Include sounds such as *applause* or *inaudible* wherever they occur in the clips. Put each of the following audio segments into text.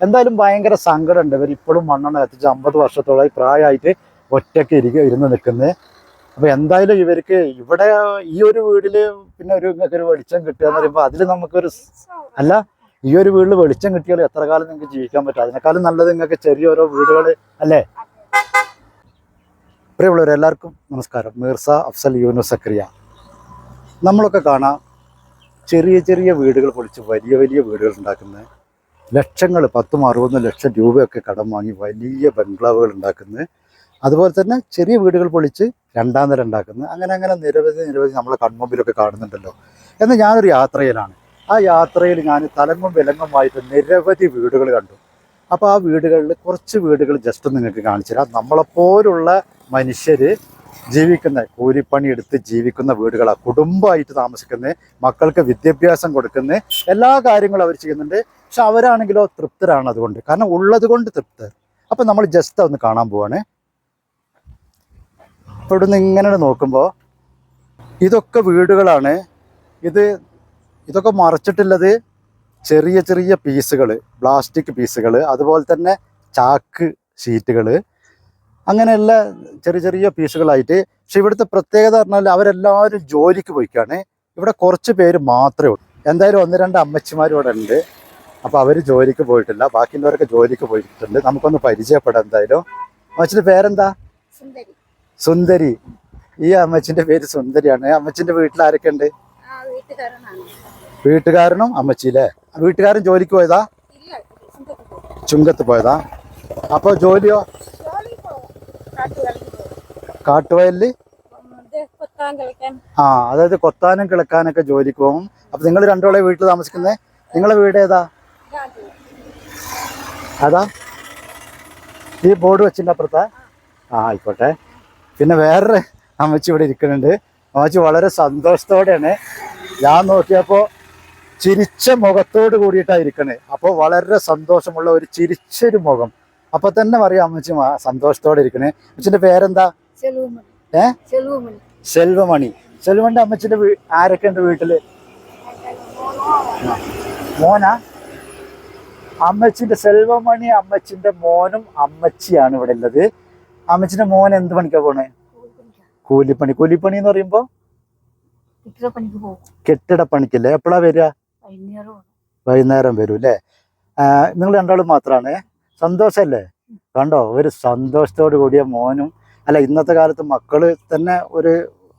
എന്തായാലും ഭയങ്കര സങ്കടമുണ്ട്. ഇവർ ഇപ്പോഴും മണ്ണെണ്ണ കത്തിച്ച് അമ്പത് വർഷത്തോളമായി പ്രായമായിട്ട് ഒറ്റയ്ക്ക് ഇരിക്കുക ഇരുന്ന് നിൽക്കുന്നത് അപ്പൊ എന്തായാലും ഇവർക്ക് ഇവിടെ ഈ ഒരു വീടിൽ പിന്നെ ഒരു നിങ്ങൾക്ക് ഒരു വെളിച്ചം കിട്ടുക എന്ന് പറയുമ്പോൾ അതിൽ നമുക്കൊരു അല്ല ഈ ഒരു വീട്ടിൽ വെളിച്ചം കിട്ടിയാൽ എത്ര കാലം നിങ്ങൾക്ക് ജീവിക്കാൻ പറ്റും? അതിനേക്കാളും നല്ലത് നിങ്ങൾക്ക് ചെറിയ ഓരോ വീടുകൾ അല്ലേ? പ്രിയമുള്ളവർ എല്ലാവർക്കും നമസ്കാരം. മീർസ അഫ്സൽ യൂനുസ് സക്രിയ നമ്മളൊക്കെ കാണാം ചെറിയ ചെറിയ വീടുകൾ പൊളിച്ച് വലിയ വലിയ വീടുകൾ ഉണ്ടാക്കുന്നത് ലക്ഷങ്ങൾ പത്തും അറുപതും ലക്ഷം രൂപയൊക്കെ കടം വാങ്ങി വലിയ ബംഗ്ലാവുകൾ ഉണ്ടാക്കുന്നത്. അതുപോലെ തന്നെ ചെറിയ വീടുകൾ പൊളിച്ച് രണ്ടാം നില ഉണ്ടാക്കുന്നത്. അങ്ങനെ അങ്ങനെ നിരവധി നിരവധി നമ്മളെ കൺമുമ്പിലൊക്കെ കാണുന്നുണ്ടല്ലോ. എന്നാൽ ഞാനൊരു യാത്രയിലാണ്. ആ യാത്രയിൽ ഞാൻ തലങ്ങും വിലങ്ങുമായിട്ട് നിരവധി വീടുകൾ കണ്ടു. അപ്പോൾ ആ വീടുകളിൽ കുറച്ച് വീടുകൾ ജസ്റ്റ് നിങ്ങൾക്ക് കാണിച്ചു തരാം. നമ്മളെപ്പോലുള്ള മനുഷ്യർ ജീവിക്കുന്ന കൂലിപ്പണി എടുത്ത് ജീവിക്കുന്ന വീടുകളാണ് കുടുംബമായിട്ട് താമസിക്കുന്നത് മക്കൾക്ക് വിദ്യാഭ്യാസം കൊടുക്കുന്നത് എല്ലാ കാര്യങ്ങളും അവർ ചെയ്യുന്നുണ്ട്. പക്ഷെ അവരാണെങ്കിലോ തൃപ്തരാണ് അതുകൊണ്ട്. കാരണം ഉള്ളത് കൊണ്ട് തൃപ്തർ. അപ്പം നമ്മൾ ജസ്റ്റ് ഒന്ന് കാണാൻ പോവാണ്. ഇവിടുന്ന് ഇങ്ങനെ നോക്കുമ്പോൾ ഇതൊക്കെ വീടുകളാണ്. ഇത് ഇതൊക്കെ മറച്ചിട്ടുള്ളത് ചെറിയ ചെറിയ പീസുകൾ പ്ലാസ്റ്റിക് പീസുകൾ അതുപോലെ തന്നെ ചാക്ക് ഷീറ്റുകൾ അങ്ങനെയുള്ള ചെറിയ ചെറിയ പീസുകളായിട്ട്. പക്ഷെ ഇവിടുത്തെ പ്രത്യേകത പറഞ്ഞാൽ അവരെല്ലാവരും ജോലിക്ക് പോയിക്കാണ്. ഇവിടെ കുറച്ച് പേര് മാത്രമേ ഉള്ളൂ. എന്തായാലും ഒന്ന് രണ്ട് അമ്മച്ചിമാരും ഇവിടെ ഉണ്ട്. അപ്പോൾ അവർ ജോലിക്ക് പോയിട്ടില്ല. ബാക്കിയുള്ളവരൊക്കെ ജോലിക്ക് പോയിട്ടുണ്ട്. നമുക്കൊന്ന് പരിചയപ്പെടാം എന്തായാലും. അമ്മച്ചിന്റെ പേരെന്താ? സുന്ദരി. ഈ അമ്മച്ചിന്റെ പേര് സുന്ദരിയാണ്. അമ്മച്ചിന്റെ വീട്ടിൽ ആരൊക്കെ ഉണ്ട്? വീട്ടുകാരനും അമ്മച്ചിയില്ലേ വീട്ടുകാരൻ ജോലിക്ക് പോയതാ? ചുങ്കത്ത് പോയതാ. അപ്പോൾ ജോലിയോ? കാട്ടുവയലിൽ ആ അതായത് കൊത്താനും കിളക്കാനൊക്കെ ജോലിക്ക് പോകും. അപ്പൊ നിങ്ങൾ രണ്ടോളെ വീട്ടിൽ താമസിക്കുന്നത് നിങ്ങളെ വീട് ഏതാ? അതാ? ഈ ബോർഡ് വെച്ചിന്റെ അപ്പുറത്താ ആ ആയിക്കോട്ടെ. പിന്നെ വേറൊരു അമ്മച്ചി ഇവിടെ ഇരിക്കുന്നുണ്ട്. അമ്മച്ചി വളരെ സന്തോഷത്തോടെയാണ്. ഞാൻ നോക്കിയപ്പോൾ ചിരിച്ച മുഖത്തോട് കൂടിയിട്ടാണ് ഇരിക്കണേ. അപ്പോൾ വളരെ സന്തോഷമുള്ള ഒരു ചിരിച്ചൊരു മുഖം. അപ്പൊ തന്നെ പറയാം അമ്മച്ചി സന്തോഷത്തോടെ ഇരിക്കണേ. അമ്മച്ചിന്റെ പേരെന്താ? ഏ? സെൽവമണി സെൽവന്റെ അമ്മച്ചിന്റെ ആരൊക്കെ ഉണ്ട് വീട്ടിൽ? മോനാ? അമ്മച്ചിന്റെ സെൽവമണി അമ്മച്ചിന്റെ മോനും അമ്മച്ചിയാണ് ഇവിടെ ഉള്ളത്. അമ്മച്ചിന്റെ മോൻ എന്ത് പണിക്കാ പോണേ? കൂലിപ്പണി. കൂലിപ്പണി എന്ന് പറയുമ്പോ കെട്ടിട പണിക്കല്ലേ എപ്പോഴാ വരിക? വൈകുന്നേരം വരും അല്ലേ? നിങ്ങൾ രണ്ടാളും മാത്രാണ്. സന്തോഷല്ലേ? കണ്ടോ? ഒരു സന്തോഷത്തോട് കൂടിയ മോനും അല്ല ഇന്നത്തെ കാലത്ത് മക്കൾ തന്നെ ഒരു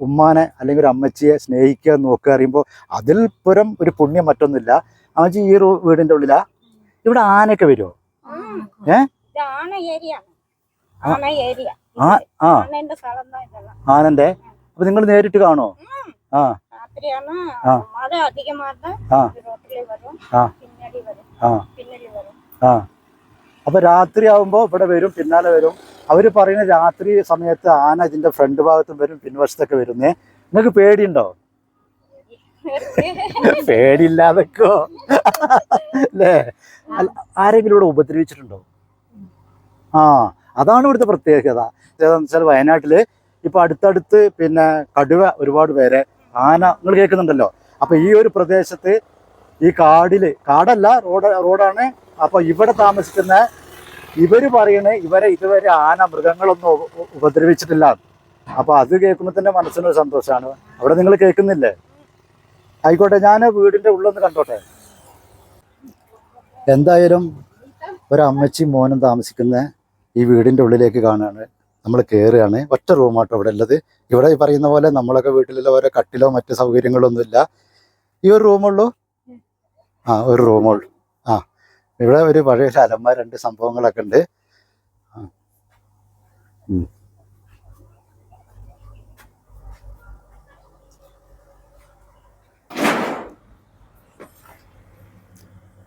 ഉമ്മാനെ അല്ലെങ്കിൽ ഒരു അമ്മച്ചിയെ സ്നേഹിക്കുക നോക്കുക അറിയുമ്പോൾ അതിൽ പുരം ഒരു പുണ്യം മറ്റൊന്നുമില്ല. അമ്മച്ചി ഈ വീടിന്റെ ഉള്ളിലാ? ഇവിടെ ആനയൊക്കെ വരുമോ ഏ? ആനന്റെ അപ്പൊ നിങ്ങൾ നേരിട്ട് കാണോ ആ. മഴ അധികമായിട്ട് ആ. അപ്പൊ രാത്രി ആവുമ്പോ ഇവിടെ വരും പിന്നാലെ വരും. അവർ പറയുന്ന രാത്രി സമയത്ത് ആന ഇതിന്റെ ഫ്രണ്ട് ഭാഗത്തും വരും പിൻവശത്തൊക്കെ വരുന്നേ. നിങ്ങൾക്ക് പേടിയുണ്ടോ? *laughs* പേടിയില്ലാതൊക്കെയോ അല്ലേ ആരെങ്കിലും ഇവിടെ ഉപദ്രവിച്ചിട്ടുണ്ടോ? ആ അതാണ് ഇവിടുത്തെ പ്രത്യേകത. വെച്ചാൽ വയനാട്ടിൽ ഇപ്പൊ അടുത്തടുത്ത് പിന്നെ കടുവ ഒരുപാട് പേരെ ആന നിങ്ങൾ കേൾക്കുന്നുണ്ടല്ലോ. അപ്പൊ ഈ ഒരു പ്രദേശത്ത് ഈ കാടിൽ കാടല്ല റോഡ് റോഡാണ്. അപ്പൊ ഇവിടെ താമസിക്കുന്ന ഇവർ പറയണേ ഇവരെ ഇതുവരെ ആന മൃഗങ്ങളൊന്നും ഉപ- ഉപ- ഉപദ്രവിച്ചിട്ടില്ല. അപ്പൊ അത് കേൾക്കുമ്പോൾ തന്നെ മനസ്സിനൊരു സന്തോഷമാണ് അവിടെ നിങ്ങൾ കേൾക്കുന്നില്ലേ? ആയിക്കോട്ടെ ഞാൻ വീടിന്റെ ഉള്ളൊന്ന് കണ്ടോട്ടെ. എന്തായാലും ഒരു അമ്മച്ചി മോനും താമസിക്കുന്ന ഈ വീടിന്റെ ഉള്ളിലേക്ക് കാണുകയാണ് നമ്മൾ കയറുകയാണ് ഒറ്റ റൂമാട്ടോ ഇവിടെ ഉള്ളത്. ഇവിടെ ഈ പറയുന്ന പോലെ നമ്മളൊക്കെ വീട്ടിലുള്ള ഓരോ കട്ടിലോ മറ്റു സൗകര്യങ്ങളൊന്നും ഇല്ല ഈ ഒരു റൂമുള്ളൂ? ആ ഒരു റൂമുള്ളൂ. ആ ഇവിടെ ഒരു പഴയ ശലന്മാർ രണ്ട് സംഭവങ്ങളൊക്കെ ഉണ്ട്. ആ.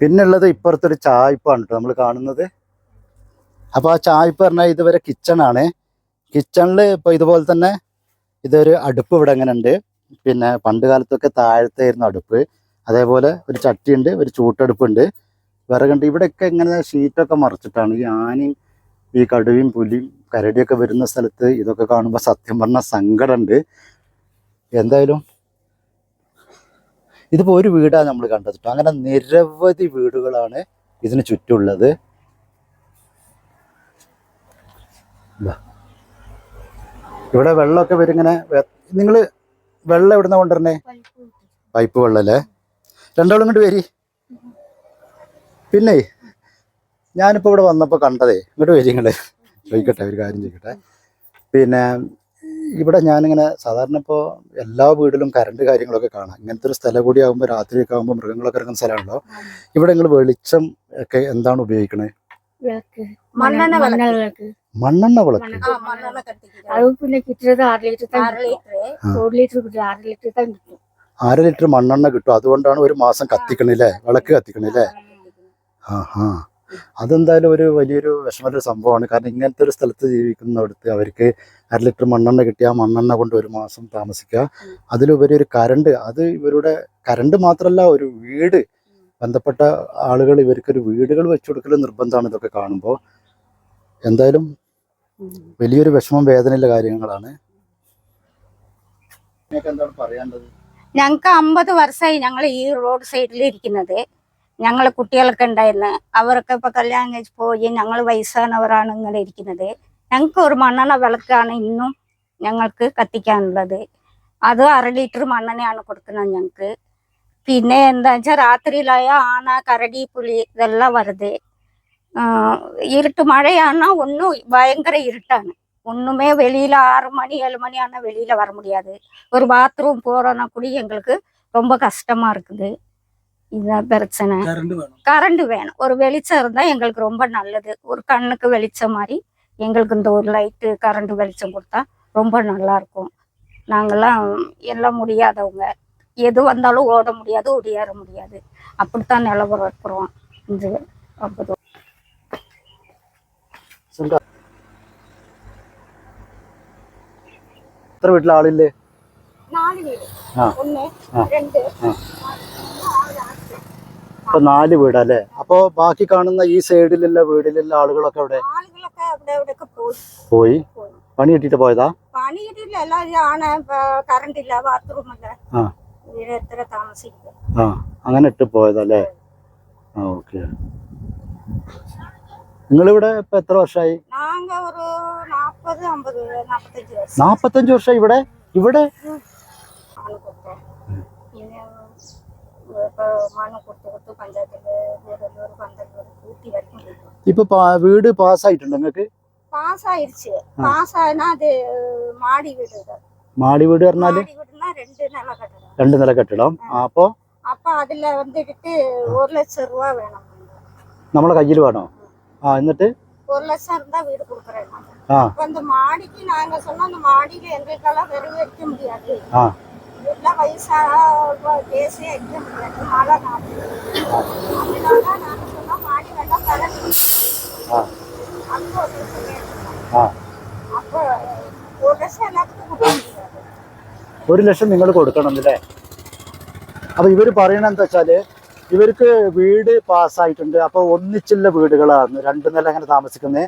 പിന്നുള്ളത് ഇപ്പുറത്തൊരു ചായ്പാണ് കേട്ടോ നമ്മൾ കാണുന്നത്. അപ്പോൾ ആ ചായ്പ് പറഞ്ഞാൽ ഇതുവരെ കിച്ചണാണ്. കിച്ചണിൽ ഇപ്പോൾ ഇതുപോലെ തന്നെ ഇതൊരു അടുപ്പ് ഇവിടെ അങ്ങനെ ഉണ്ട് പിന്നെ പണ്ട് കാലത്തൊക്കെ താഴത്തായിരുന്നു അടുപ്പ്. അതേപോലെ ഒരു ചട്ടിയുണ്ട് ഒരു ചൂട്ടടുപ്പുണ്ട്. വിറകുണ്ട് ഇവിടെയൊക്കെ ഇങ്ങനെ ഷീറ്റൊക്കെ മറിച്ചിട്ടാണ് ഈ ആനയും ഈ കടുവയും പുലിയും കരടിയൊക്കെ വരുന്ന സ്ഥലത്ത് ഇതൊക്കെ കാണുമ്പോൾ സത്യം പറഞ്ഞാൽ സങ്കടമുണ്ട് എന്തായാലും ഇതിപ്പോൾ ഒരു വീടാണ് നമ്മൾ കണ്ടത് അങ്ങനെ നിരവധി വീടുകളാണ് ഇതിന് ചുറ്റുള്ളത്. ഇവിടെ വെള്ളമൊക്കെ വരിങ്ങനെ നിങ്ങൾ വെള്ളം എവിടുന്ന കൊണ്ടുവരണേ പൈപ്പ് വെള്ളം അല്ലേ രണ്ടാളും ഇങ്ങോട്ട് വരി. പിന്നെ ഞാനിപ്പോൾ ഇവിടെ വന്നപ്പോൾ കണ്ടതേ ഇങ്ങോട്ട് വരി ഇങ്ങോട്ട് ചോദിക്കട്ടെ ഒരു കാര്യം ചോദിക്കട്ടെ. പിന്നെ ഇവിടെ ഞാനിങ്ങനെ സാധാരണ ഇപ്പോൾ എല്ലാ വീടിലും കറണ്ട് കാര്യങ്ങളൊക്കെ കാണാം. ഇങ്ങനത്തെ ഒരു സ്ഥലം കൂടി ആകുമ്പോൾ രാത്രിയൊക്കെ ആകുമ്പോൾ മൃഗങ്ങളൊക്കെ ഇറങ്ങുന്ന സ്ഥലമാണല്ലോ. ഇവിടെ നിങ്ങൾ വെളിച്ചം ഒക്കെ എന്താണ് ഉപയോഗിക്കണേ? വിളക്ക്. മണ്ണെണ്ണ വിളക്ക്. അര ലിറ്റർ മണ്ണെണ്ണ കിട്ടും. അതുകൊണ്ടാണ് ഒരു മാസം കത്തിക്കണില്ലേ വിളക്ക് കത്തിക്കണില്ലേ ആ. ഹാ അതെന്തായാലും ഒരു വലിയൊരു വിഷമൊരു സംഭവമാണ്. കാരണം ഇങ്ങനത്തെ ഒരു സ്ഥലത്ത് ജീവിക്കുന്നിടത്ത് അവർക്ക് അര ലിറ്റർ മണ്ണെണ്ണ കിട്ടിയ മണ്ണെണ്ണ കൊണ്ട് ഒരു മാസം താമസിക്കുക. അതിലുപരി ഒരു കരണ്ട്. അത് ഇവരുടെ കരണ്ട് മാത്രമല്ല ഒരു വീട്. ബന്ധപ്പെട്ട ആളുകൾ ഇവർക്കൊരു വീടുകൾ വെച്ചു കൊടുക്കൽ നിർബന്ധമാണ് ഇതൊക്കെ കാണുമ്പോൾ. എന്തായാലും വലിയൊരു വിഷമം വേദനയുള്ള കാര്യങ്ങളാണ്. ഞങ്ങൾക്ക് അമ്പത് വർഷമായി ഞങ്ങൾ ഈ റോഡ് സൈഡിൽ ഇരിക്കുന്നത് ഞങ്ങൾ കുട്ടികളൊക്കെ ഉണ്ടായിരുന്നു അവരൊക്കെ ഇപ്പൊ കല്യാണം കഴിച്ച് പോയി ഞങ്ങൾ വയസ്സാനവരാണ് ഇങ്ങനെ ഇരിക്കുന്നത് ഞങ്ങൾക്ക് ഒരു മണ്ണെണ്ണ വിളക്കാണ് ഇന്നും ഞങ്ങൾക്ക് കത്തിക്കാനുള്ളത് അത് അര ലിറ്റർ മണ്ണെണ്ണയാണ് കൊടുക്കുന്നത് ഞങ്ങൾക്ക് പിന്നെ എന്താ വെച്ചാൽ രാത്രിയിലായ ആന കരടി പുലി ഇതെല്ലാം വരുത് ഇരുട്ട് മഴയാണ് ഒന്നും ഭയങ്കര ഇരുട്ടാണ് ஒண்ணுமே வெளியில ஆறு மணி ஏழு மணி ஆனா வெளியில வர முடியாது ஒரு பாத்ரூம் போறோம்னா கூட எங்களுக்கு ரொம்ப கஷ்டமா இருக்குது இதுதான் பிரச்சனை. கரண்ட் வேணும். ஒரு வெளிச்சம் இருந்தா எங்களுக்கு ரொம்ப நல்லது. ஒரு கண்ணுக்கு வெளிச்சம் மாதிரி எங்களுக்கு இந்த ஒரு லைட்டு கரண்ட் வெளிச்சம் கொடுத்தா ரொம்ப நல்லா இருக்கும். நாங்கெல்லாம் எல்லாம் முடியாதவங்க. எது வந்தாலும் ஓட முடியாது ஒடியாற முடியாது. அப்படித்தான் நிலவரம் இருக்கிறோம். இது அப்போ வீட்டுல ஆள் இல்லையே நாலு வீடு. ஒன்னு ரெண்டு. ഇപ്പൊ നാല് വീടല്ലേ? അപ്പൊ ബാക്കി കാണുന്ന ഈ സൈഡിലുള്ള വീടിലുള്ള ആളുകളൊക്കെ അവിടെ പോയി. പണി കിട്ടിട്ട് പോയതാ? പണി കിട്ടിയില്ല അങ്ങനെ ഇട്ട് പോയതല്ലേ? ഓക്കെ നിങ്ങളിവിടെ ഇപ്പൊ എത്ര വർഷമായി നാപ്പത്തഞ്ചു വർഷം. ഇവിടെ? ഇവിടെ? மனு கொடுத்து கொடுத்து பஞ்சாயத்தில் வீடல்லூர் பந்தல்லூர் ஊட்டி வரைக்கும் போயிட்டோம் ഇപ്പൊ പാ- വീട് പാസ്സായിട്ടുണ്ട് നിങ്ങൾക്ക് பாஸ் ஆயிடுச்சு பாஸ் ஆயினா அது மாடி வீடு இது. മാടി വീട് പറഞ്ഞാല് மாடி வீடுனா ரெண்டு நில கட்டடம் രണ്ട് നില കെട്ടിടം ആ, അപ്പൊ அப்ப அதுல வந்துட்டு ஒரு லட்சம் ரூபா வேணும் നമ്മളെ കയ്യിൽ വേണോ ആ എന്നിട്ട് ஒரு லட்சம் இருந்தா வீடு கொடுக்குறேன் நாங்க ആ அப்ப அந்த மாடிக்கு நாங்க சொன்னோம் அந்த மாடியில எங்களுக்கெல்லாம் நிறைவேற்ற முடியாது ആ எல்லாம் வயசாக பேசி வைக்க முடியாது மழை நாடு அதனால நாங்க சொன்னோம் மாடி வேண்டாம் கரண்ட் ആ அப்போ ஒரு லட்சம் கேட்டோம். ആ அப்போ ஒரு லட்சம் எல்லாத்துக்கும் கொடுக்க முடியாது ഒരു ലക്ഷം നിങ്ങൾ കൊടുക്കണം അല്ലേ അപ്പൊ ഇവര് പറയണ എന്താ വെച്ചാല് ഇവർക്ക് വീട് പാസ്സായിട്ടുണ്ട് അപ്പൊ ഒന്നിച്ചുള്ള വീടുകളാണ് രണ്ട് നില അങ്ങനെ താമസിക്കുന്നത്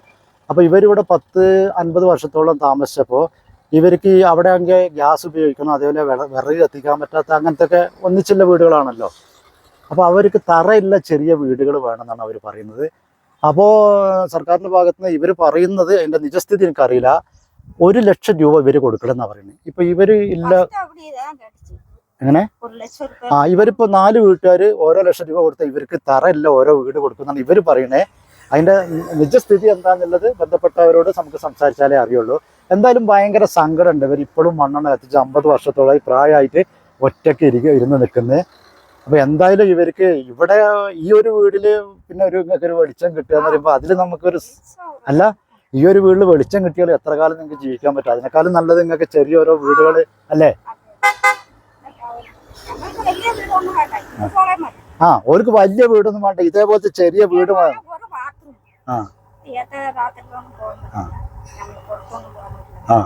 അപ്പൊ ഇവരിവിടെ പത്ത് അൻപത് വർഷത്തോളം താമസിച്ചപ്പോൾ ഇവർക്ക് ഈ അവിടെ ആണെങ്കിൽ ഗ്യാസ് ഉപയോഗിക്കണം അതേപോലെ വിറക് കത്തിക്കാൻ പറ്റാത്ത അങ്ങനത്തെ ഒക്കെ ഒന്നിച്ചുള്ള വീടുകളാണല്ലോ. അപ്പോൾ അവർക്ക് തറയില്ല ചെറിയ വീടുകൾ വേണമെന്നാണ് അവർ പറയുന്നത്. അപ്പോൾ സർക്കാരിന്റെ ഭാഗത്ത് നിന്ന് ഇവർ പറയുന്നത് എന്റെ നിജസ്ഥിതി എനിക്കറിയില്ല. ഒരു ലക്ഷം രൂപ ഇവർ കൊടുക്കണമെന്നാണ് പറയുന്നത്. ഇപ്പോൾ ഇവർ ഇല്ല എങ്ങനെ? ആ ഇവരിപ്പോൾ നാല് വീട്ടുകാർ ഓരോ ലക്ഷം രൂപ കൊടുത്താൽ ഇവർക്ക് തറയില്ല ഓരോ വീട് കൊടുക്കുന്നതാണ് ഇവർ പറയണേ അതിന്റെ നിജസ്ഥിതി എന്താന്നുള്ളത് ബന്ധപ്പെട്ടവരോട് നമുക്ക് സംസാരിച്ചാലേ അറിയുള്ളൂ. എന്തായാലും ഭയങ്കര സങ്കടമുണ്ട്. ഇവർ ഇപ്പോഴും മണ്ണെണ്ണ കത്തിച്ച് അമ്പത് വർഷത്തോളമായി പ്രായമായിട്ട് ഒറ്റയ്ക്ക് ഇരിക്കുക ഇരുന്ന് നിൽക്കുന്നത് അപ്പോൾ എന്തായാലും ഇവർക്ക് ഇവിടെ ഈ ഒരു വീട്ടിൽ പിന്നെ ഒരു ഒരു വെളിച്ചം കിട്ടുക എന്ന് പറയുമ്പോൾ അതിൽ നമുക്കൊരു അല്ല ഈ ഒരു വീട്ടിൽ വെളിച്ചം കിട്ടിയാൽ എത്ര കാലം നിങ്ങൾക്ക് ജീവിക്കാൻ പറ്റും? അതിനേക്കാളും നല്ലത് നിങ്ങൾക്ക് ചെറിയ ഓരോ വീടുകൾ അല്ലേ? ആ ഓർക്ക് വലിയ വീടൊന്നും വേണ്ട. ഇതേപോലത്തെ ചെറിയ വീട് മതി രാത്രിയിലൊന്നും പോകുന്നില്ല പുറത്തൊന്നും പോകുന്നില്ല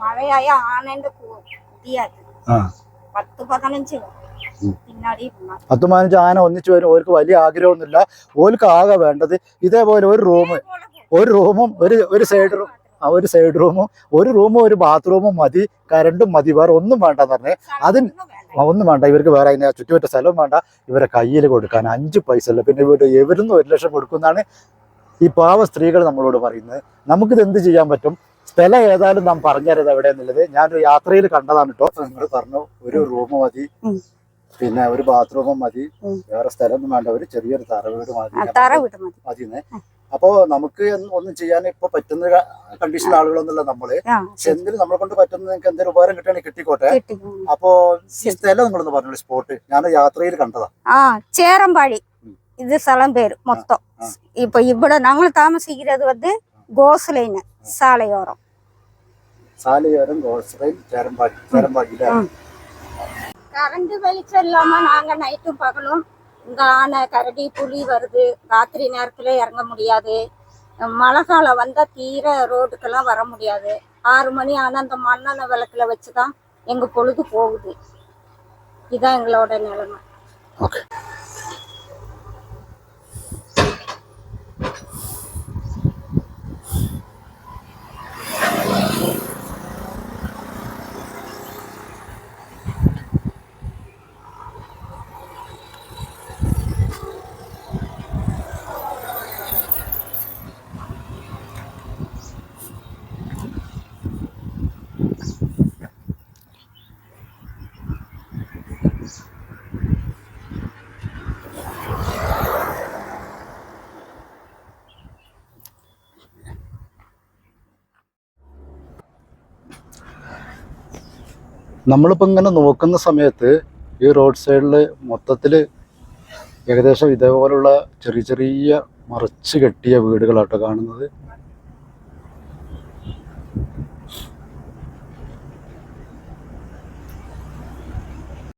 മഴയായ ആണേന്റെ പത്ത് പതിനഞ്ച്. പിന്നാടി പത്ത് പതിനഞ്ച് ആന ഒന്നിച്ചു വരും. ഓർക്ക് വലിയ ആഗ്രഹമൊന്നുമില്ല. ഓർക്ക് ആകെ വേണ്ടത് ഇതേപോലെ ഒരു റൂം ഒരു റൂമും ഒരു ഒരു സൈഡ് റൂം ആ ഒരു സൈഡ് റൂമും ഒരു റൂമും ഒരു ബാത്റൂമും മതി. കരണ്ടും മതി. വേറെ ഒന്നും വേണ്ടെന്ന് പറഞ്ഞേ. അതിന് ഒന്നും വേണ്ട. ഇവർക്ക് വേറെ അതിന് ചുറ്റുപറ്റ സ്ഥലവും വേണ്ട. ഇവരെ കയ്യിൽ കൊടുക്കാൻ അഞ്ച് പൈസ അല്ല പിന്നെ ഇവരുടെ എവരുന്നും ഒരു ലക്ഷം കൊടുക്കുന്നതാണ് ഈ പാവ സ്ത്രീകൾ നമ്മളോട് പറയുന്നത്. നമുക്കിത് എന്ത് ചെയ്യാൻ പറ്റും? സ്ഥലം ഏതായാലും നാം പറഞ്ഞുതരത് ഞാൻ ഞാനൊരു യാത്രയിൽ കണ്ടതാണ് കേട്ടോ. നിങ്ങൾ പറഞ്ഞു ഒരു റൂം മതി. പിന്നെ ഒരു ബാത്റൂമും മതി. വേറെ സ്ഥലമൊന്നും വേണ്ട. ഒരു ചെറിയൊരു തറ വീട് മതി. ആ, തറ മതി. മതിന്ന് അപ്പോ നമുക്ക് ഒന്നും ചെയ്യാൻ ഇപ്പൊ പറ്റുന്ന കണ്ടീഷൻ ആളുകളൊന്നുമില്ല നമ്മൾ. പക്ഷെ എന്തിനും നമ്മളെ കൊണ്ട് പറ്റുന്ന നിങ്ങൾക്ക് എന്തെങ്കിലും ഉപകാരം കിട്ടുകയാണെങ്കിൽ കിട്ടിക്കോട്ടെ. അപ്പോ ഈ സ്ഥലം നിങ്ങളൊന്ന് പറഞ്ഞോളൂ സ്പോട്ട് ഞാൻ യാത്രയിൽ കണ്ടതാ. ഉം. இது ஸ்தலம் பேரு மொத்தம் ஆ. இப்ப இவ்வளவு நாங்களும் தாமசிக்கிறது வந்து கோசலைன்னு சாலையோரம் സാലിയോരം ഗോൾസ്റൈൻ ചേരമ്പാടി ചേരമ്പാടി ஆ. கரண்ட் வெளிச்சம் இல்லாம நாங்க நைட்டும் பகலும் இந்த ஆனை கரடி புலி வருது ராத்திரி நேரத்துல இறங்க முடியாது மழை காலம் வந்தா தீர ரோடுக்கெல்லாம் வர முடியாது ஆறு மணி ஆனா அந்த மண்ணெண்ணெய் விளக்குல வச்சுதான் எங்க பொழுது போகுது இதான் எங்களோட நிலைமை ഓക്കെ നമ്മളിപ്പോൾ ഇങ്ങനെ നോക്കുന്ന സമയത്ത് ഈ റോഡ് സൈഡിൽ മൊത്തത്തിൽ ഏകദേശം ഇതേപോലുള്ള ചെറിയ ചെറിയ മറച്ച് കെട്ടിയ വീടുകളാട്ടോ കാണുന്നത്.